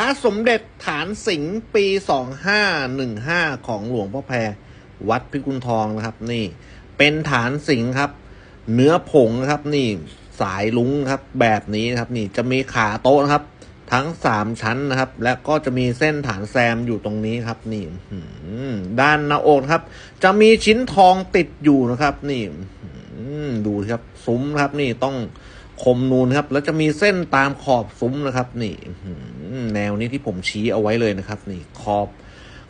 ระสมเด็จฐานสิงห์ปี 2515 ของหลวงพ่อแพรวัดพิกุลทองนะครับ นี่ เป็นฐานสิงห์ครับ เนื้อผงนะครับ นี่สายลุงครับ แบบนี้นะครับ นี่จะมีขาโต๊ะนะครับ ทั้งสามชั้นนะครับ และก็จะมีเส้นฐานแซมอยู่ตรงนี้ครับ นี่ด้านหน้าอกครับ จะมีชิ้นทองติดอยู่นะครับ นี่ดูครับ ซุ้มครับ นี่ต้อง คมนูนครับ แล้วจะมีเส้นตามขอบซุ้มนะครับ นี่แนวนี้ที่ผมชี้เอาไว้เลยนะครับ นี่ขอบ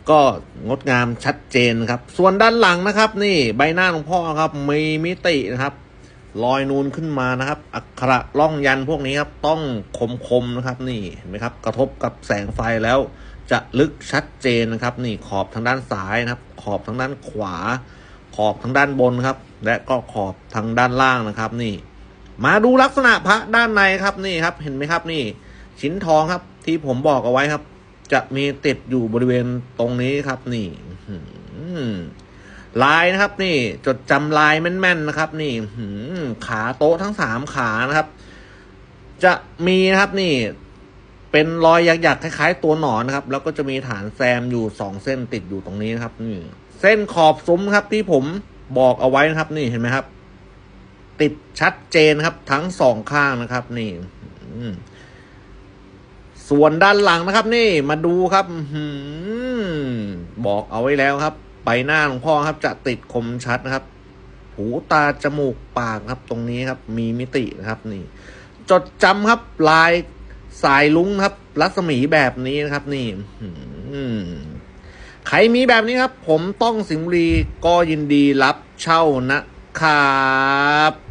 ก็งดงามชัดเจนครับ ส่วนด้านหลังนะครับ นี่ใบหน้าของพ่อครับมีมิตินะครับลอยนูนขึ้นมานะครับ อักขระล่องยันพวกนี้ครับต้องคมๆนะครับ นี่เห็นไหมครับ กระทบกับแสงไฟแล้ว จะลึกชัดเจนนะครับ นี่ขอบทางด้านซ้ายนะครับ ขอบทางด้านขวา ขอบทางด้านบนครับ และก็ขอบทางด้านล่างนะครับ นี่ มาดูลักษณะพระด้านในครับนี่ครับ เห็นไหมครับนี่ ชิ้นทองครับ ที่ผมบอกเอาไว้ครับ จะมีติดอยู่บริเวณตรงนี้ครับ นี่ลายนะครับนี่ จดจำลายแม่นๆนะครับ นี่ขาโต๊ะทั้งสามขานะครับ จะมีนะครับนี่ เป็นรอยหยักๆคล้ายๆ ตัวหนอนนะครับ แล้วก็จะมีฐานแซมอยู่สองเส้นติดอยู่ตรงนี้นะครับนี่เส้นขอบซุ้มครับที่ผมบอกเอาไว้นะครับ นี่เห็นไหมครับ ติดชัดเจนครับ ทั้งสองข้างนะครับ นี่ส่วนด้านหลังนะครับ นี่มาดูครับบอกเอาไว้แล้วครับใบหน้าของพ่อครับ จะติดคมชัดนะครับ หูตาจมูกปากครับ ตรงนี้ครับ มีมิตินะครับ นี่ จดจำครับลายสายลุงครับ รัศมีแบบนี้นะครับ นี่ใครมีแบบนี้ครับ ผมต้องสิงห์บุรีก็ยินดีรับเช่านะครับ